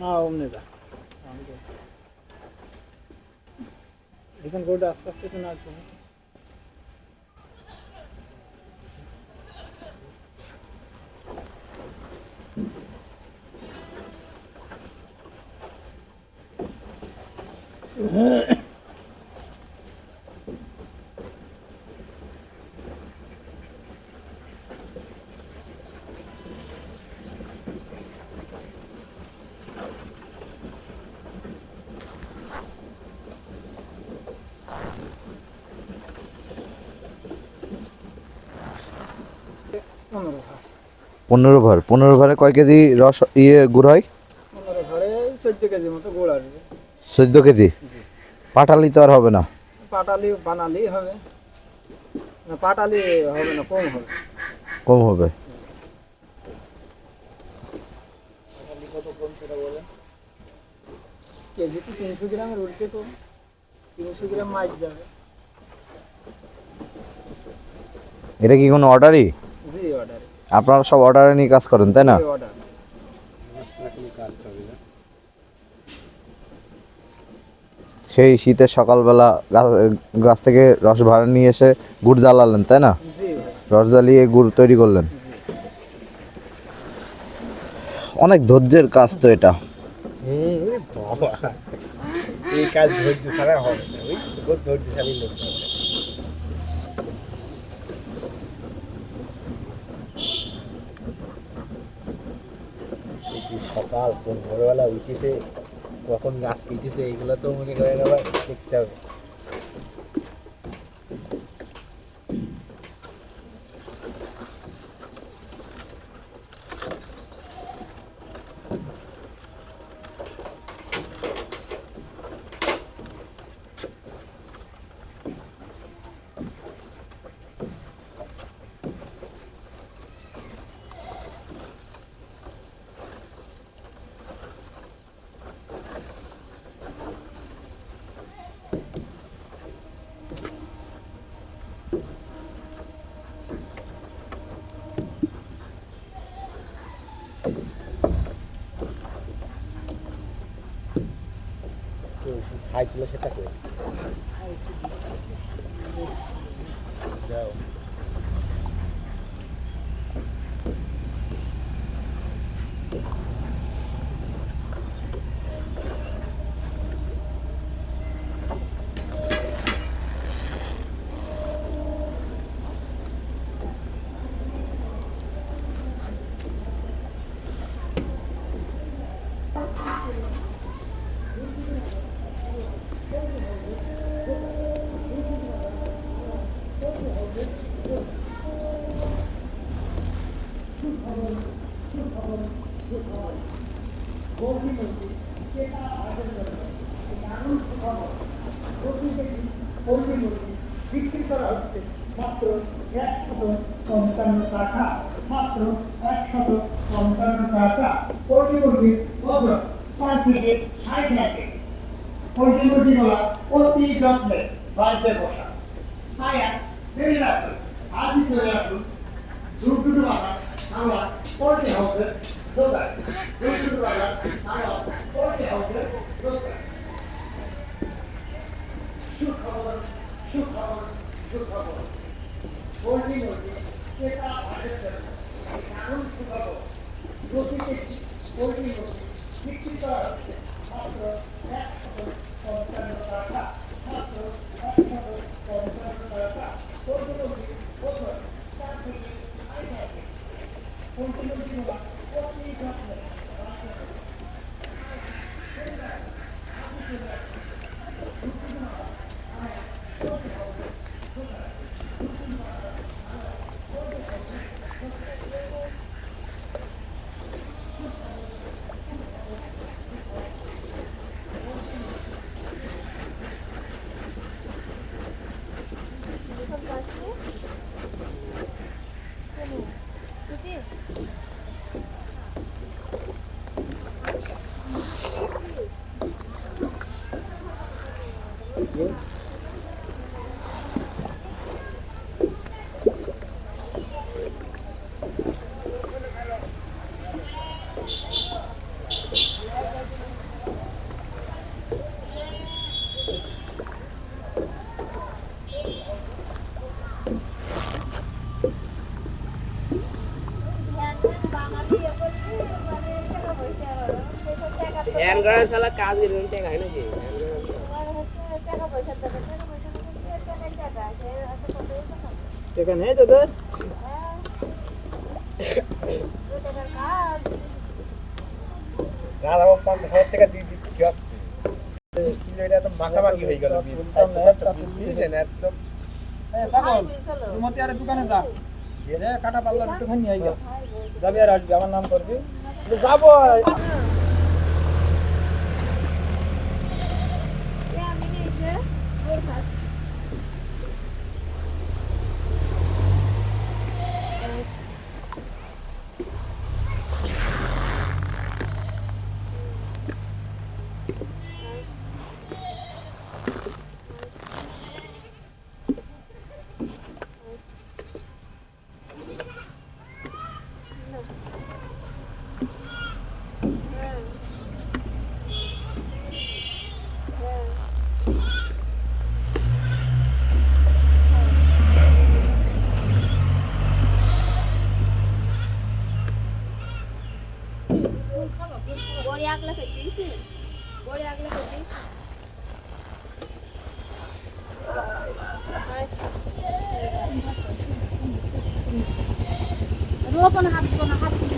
না অমনি যা আমি যাচ্ছি। এখন গোটা আস্তে আস্তে একটু নাচবো না? পনেরো ভার পনেরো ভার। পনেরো ভারে কয় কেজি রস ইয়ে গুড় হয়? চোদ্দ কেজি মতো গোড় আসবে চোদ্দ কেজি? জি। পাটালি তো আর হবে না? পাটালি বানালি হবে। না পাটালি হবে না কম হবে। কম হবে। পাটালি কত কম সেটা বলে কেজি তো তিনশো গ্রামের উল্টে কম। তিনশো গ্রাম মাছ যাবে। এটা কি কোনো অর্ডারই? জি অর্ডারে আপনারা সব অর্ডারে নিয়ে কাজ করেন তাই না? সেই শীতের সকালবেলা গাছ থেকে রস ভাড়া নিয়ে এসে গুড় জ্বালালেন তাই না? রস জ্বালিয়ে গুড় তৈরি করলেন। অনেক ধৈর্যের কাজ তো এটা। এই কাজ ধৈর্য ছাড়া হবে ধৈর্যশালী লোক। সকাল কোন ভোরবেলা উঠেছে কখন গাছ কেটেছে এগুলো তো মনে করেন আবার দেখতে হবে। ছাই ছিল সেটা করে বিক্রি করা হচ্ছে। মাত্র একশত পঞ্চান্ন টাকা, মাত্র একশত পঞ্চান্ন টাকা। পোল্ট্রি মুরগির ওজন পাঁচ থেকে ষাট লাখে। পোল্ট্রি মুরগিগুলা অতি যত্নে বাড়িতে বসা। তাই দেরি রাখুন আজই চলে আসুন দুর্গুটু বাবা আমরা পোল্ট্রি হাউসের দোকান। দুর্গুটু বাবা আমরা পোল্ট্রি হাউসের দোকান। সুখবর সুখবর সুখবর পোল্ট্রি মুরগি ক্রেতা ভাড়াতে দারুণ সুখবর প্রতি কেজি পোল্ট্রি মুরগি বিক্রি করা মাত্র একশত পঞ্চান্ন টাকা মাত্র একশত পঞ্চান্ন টাকা মুরগি ওজন চার থেকে থাকে পোল্ট্রি মুরগিগুলো অতি গ্রাউন্ড কাজ টাকা হয় নাকি? টাকা নেই তোদের? হাজার টাকা দিয়ে কি মাখামাখি হয়ে গেল একদম তোমাতে আরে দোকানে যা যে কাটা পাল্লা একটুখানি যাবি আর আসবি আমার নাম করবি। যাব। ますうん。হাত দিব না হাত তুলে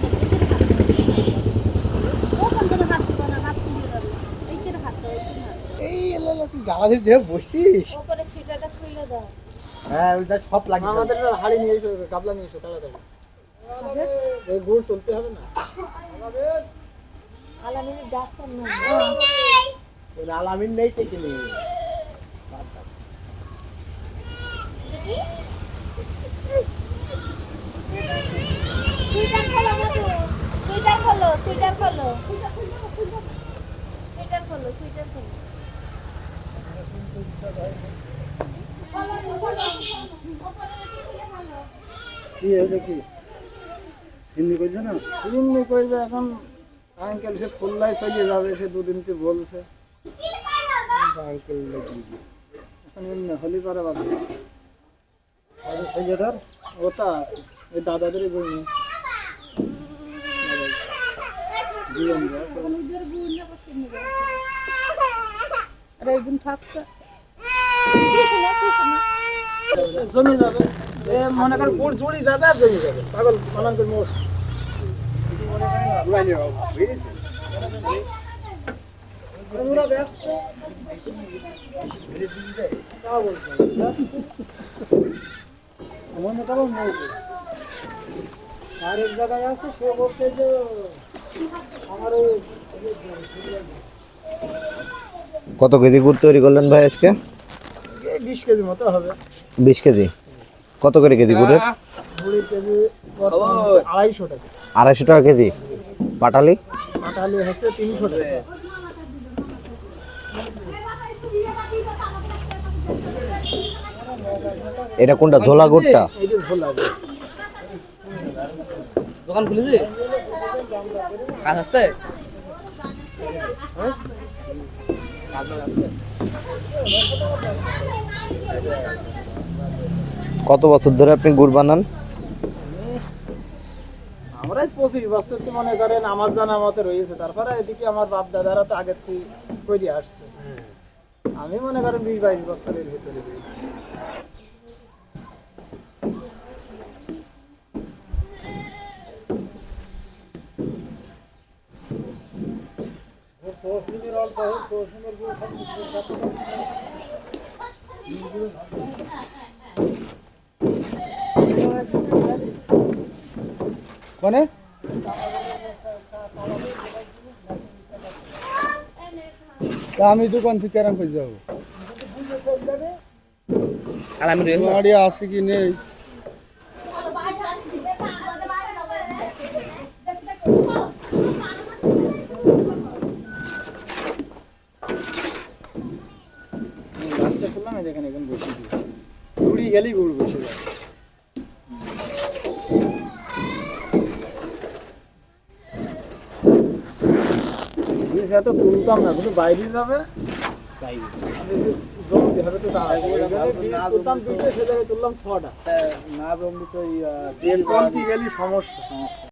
করে হাত দিব না হাত তুলে দেবো এইটার হাত দাও এইটার হাত দাও। এই এলো তুই জ্বালাধির দেহে বসিস ওপরে সুইটারটা খুলে দাও। হ্যাঁ ওইটা সব লাগবে আমাদের হাড়ি নিয়ে এসো গাবলা নিয়ে এসো তাড়াতাড়ি। এই গুড় তুলতে হবে না। আলামিনের ডাকছেন না। আলামিন নেই থেকে নেই সুইটার খোলো সুইটার খোলো সুইটার খোলো। সুইটার খোলো সুইটার খোলো। কি হলো কি? সিন্নি না? সিন্নি করবে এখন আঙ্কেল সে খুলনায় চলে যাবে সে দুদিন তো বলছে। আঙ্কেল এখন এমনি হলি পারে বাবা ওটা আছে ওই দাদাদের বই আরে একদিন থাকছে জমি যাবে মনে কর গুড় জুড়ি যাবে আর জমি যাবে পাগল মনে কর মোষ ওরা দেখছে তা আরেক জায়গায় আছে, সে বলছে যে আমার কত কেজি গুড় তৈরি করলেন ভাই আজকে? বিশ কেজি মতো হবে। বিশ কেজি? কত করে কেজি গুড়ের? আড়াইশো টাকা আড়াইশো টাকা কেজি। পাটালি? পাটালি হচ্ছে তিনশো টাকা। এটা কোনটা ঝোলা গুড়টা। দোকান খুলেছি? কাজ আসছে কত বছর ধরে আপনি গুড় বানান? আমরা পঁচিশ বছর তো মনে করেন আমার জানা মতে রয়েছে। তারপরে এদিকে আমার বাপ দাদারা তো আগের থেকে করে আসছে। আমি মনে করেন বিশ বাইশ বছরের ভিতরে রয়েছি। মানে? আমি দোকান থেকে কেরাম করে যাব। আলামিন গাড়ি আছে কি নেই গাছটা খুললাম এই দেখেন এখন বসে দিই গেলেই গরু বসে যায় এত তুলতাম না শুধু বাইরে যাবে জমতে হবে তো বীজ তুলতাম দুটো সে জায়গায় তুললাম ছটা না জমলে তো গেলি সমস্যা সমস্যা